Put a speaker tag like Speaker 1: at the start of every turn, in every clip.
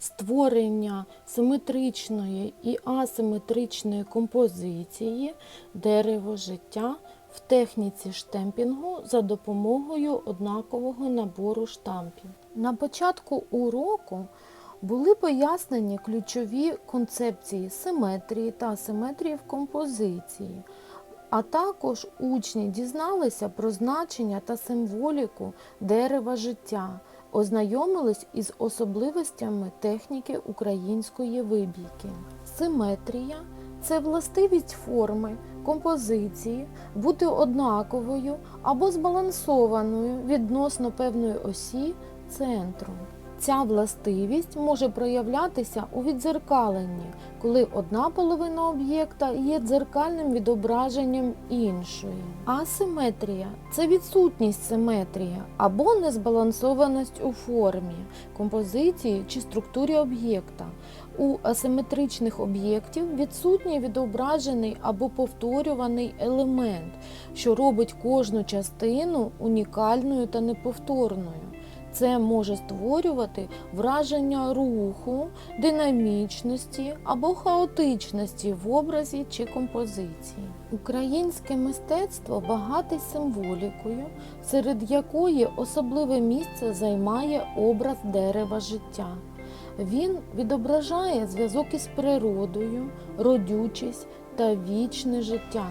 Speaker 1: створення симетричної і асиметричної композиції дерево життя в техніці штемпінгу за допомогою однакового набору штампів. На початку уроку були пояснені ключові концепції симетрії та асиметрії в композиції, а також учні дізналися про значення та символіку дерева життя, ознайомились із особливостями техніки української вибійки. Симетрія це властивість форми, композиції бути однаковою або збалансованою відносно певної осі центру. Ця властивість може проявлятися у віддзеркаленні, коли одна половина об'єкта є дзеркальним відображенням іншої. Асиметрія це відсутність симетрії або незбалансованість у формі, композиції чи структурі об'єкта. У асиметричних об'єктів відсутній відображений або повторюваний елемент, що робить кожну частину унікальною та неповторною. Це може створювати враження руху, динамічності або хаотичності в образі чи композиції. Українське мистецтво багате символікою, серед якої особливе місце займає образ дерева життя. Він відображає зв'язок із природою, родючість та вічне життя.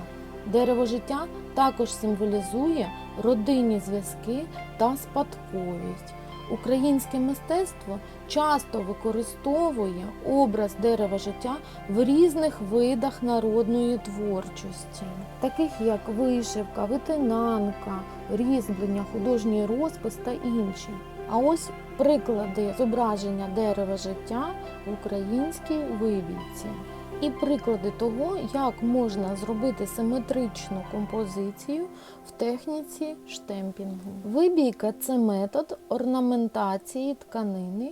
Speaker 1: Дерево життя також символізує родинні зв'язки та спадковість. Українське мистецтво часто використовує образ дерева життя в різних видах народної творчості, таких як вишивка, витинанка, різьблення, художній розпис та інші. А ось приклади зображення дерева життя в українській вибійці. І приклади того, як можна зробити симетричну композицію в техніці штемпінгу. Вибійка це метод орнаментації тканини,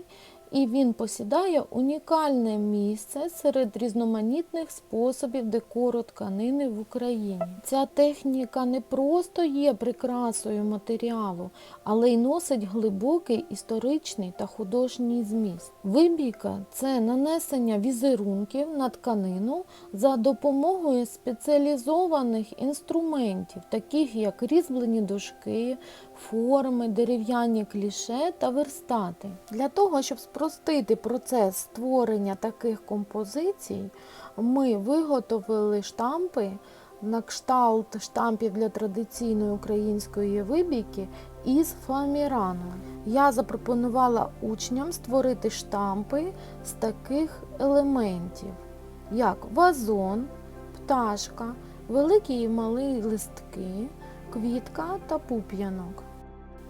Speaker 1: і він посідає унікальне місце серед різноманітних способів декору тканини в Україні. Ця техніка не просто є прикрасою матеріалу, але й носить глибокий історичний та художній зміст. Вибійка це нанесення візерунків на тканину за допомогою спеціалізованих інструментів, таких як різьблені дошки, форми, дерев'яні кліше та верстати. Для того, щоб спростити процес створення таких композицій, ми виготовили штампи на кшталт штампів для традиційної української вибійки із фоамірану. Я запропонувала учням створити штампи з таких елементів, як вазон, пташка, великі і малі листки, квітка та пуп'янок.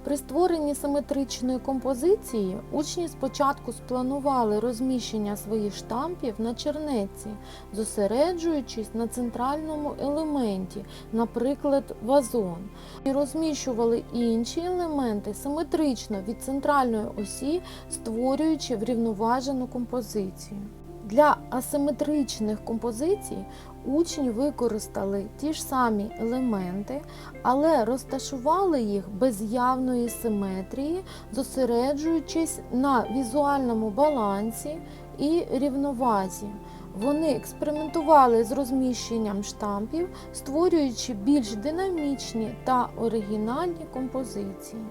Speaker 1: При створенні симетричної композиції учні спочатку спланували розміщення своїх штампів на чернеці, зосереджуючись на центральному елементі, наприклад, вазон, і розміщували інші елементи симетрично від центральної осі, створюючи врівноважену композицію. Для асиметричних композицій учні використали ті ж самі елементи, але розташували їх без явної симетрії, зосереджуючись на візуальному балансі і рівновазі. Вони експериментували з розміщенням штампів, створюючи більш динамічні та оригінальні композиції.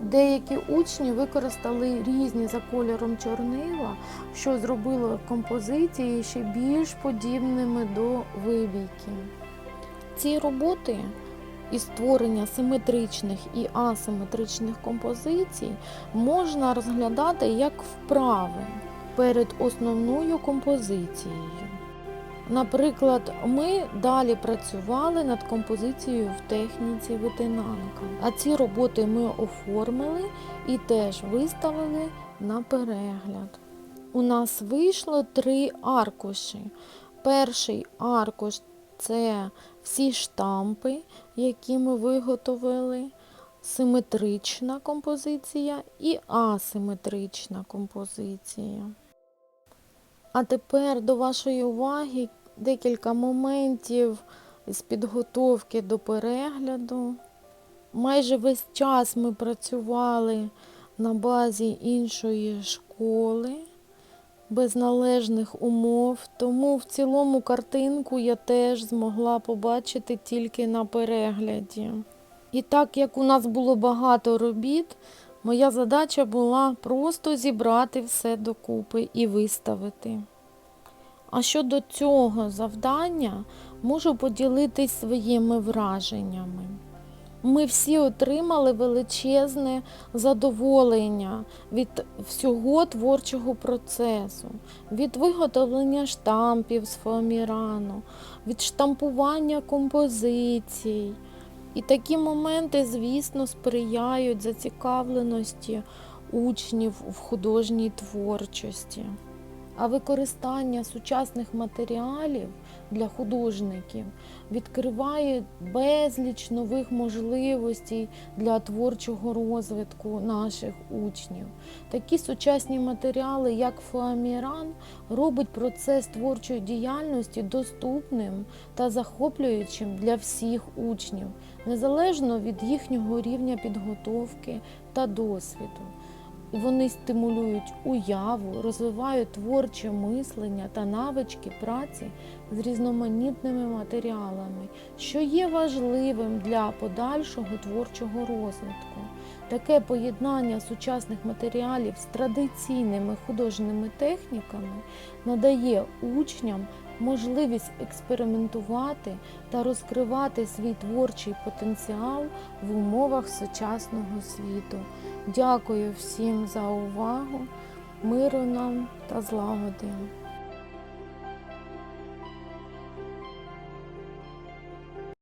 Speaker 1: Деякі учні використали різні за кольором чорнила, що зробило композиції ще більш подібними до вибійки. Ці роботи із створення симетричних і асиметричних композицій можна розглядати як вправи перед основною композицією. Наприклад, ми далі працювали над композицією в техніці витинанка, а ці роботи ми оформили і теж виставили на перегляд. У нас вийшло три аркуші. Перший аркуш це всі штампи, які ми виготовили, симетрична композиція і асиметрична композиція. А тепер до вашої уваги декілька моментів з підготовки до перегляду. Майже весь час ми працювали на базі іншої школи. без належних умов, тому в цілому картинку я теж змогла побачити тільки на перегляді. І так як у нас було багато робіт, моя задача була просто зібрати все докупи і виставити. А щодо цього завдання можу поділитись своїми враженнями. Ми всі отримали величезне задоволення від всього творчого процесу, від виготовлення штампів з фоамірану, від штампування композицій. І такі моменти, звісно, сприяють зацікавленості учнів в художній творчості. А використання сучасних матеріалів для художників відкриває безліч нових можливостей для творчого розвитку наших учнів. Такі сучасні матеріали, як фоаміран, робить процес творчої діяльності доступним та захоплюючим для всіх учнів, незалежно від їхнього рівня підготовки та досвіду. І Вони стимулюють уяву, розвивають творче мислення та навички праці з різноманітними матеріалами, що є важливим для подальшого творчого розвитку. Таке поєднання сучасних матеріалів з традиційними художніми техніками надає учням можливість експериментувати та розкривати свій творчий потенціал в умовах сучасного світу. Дякую всім за увагу, миру нам та злагоди.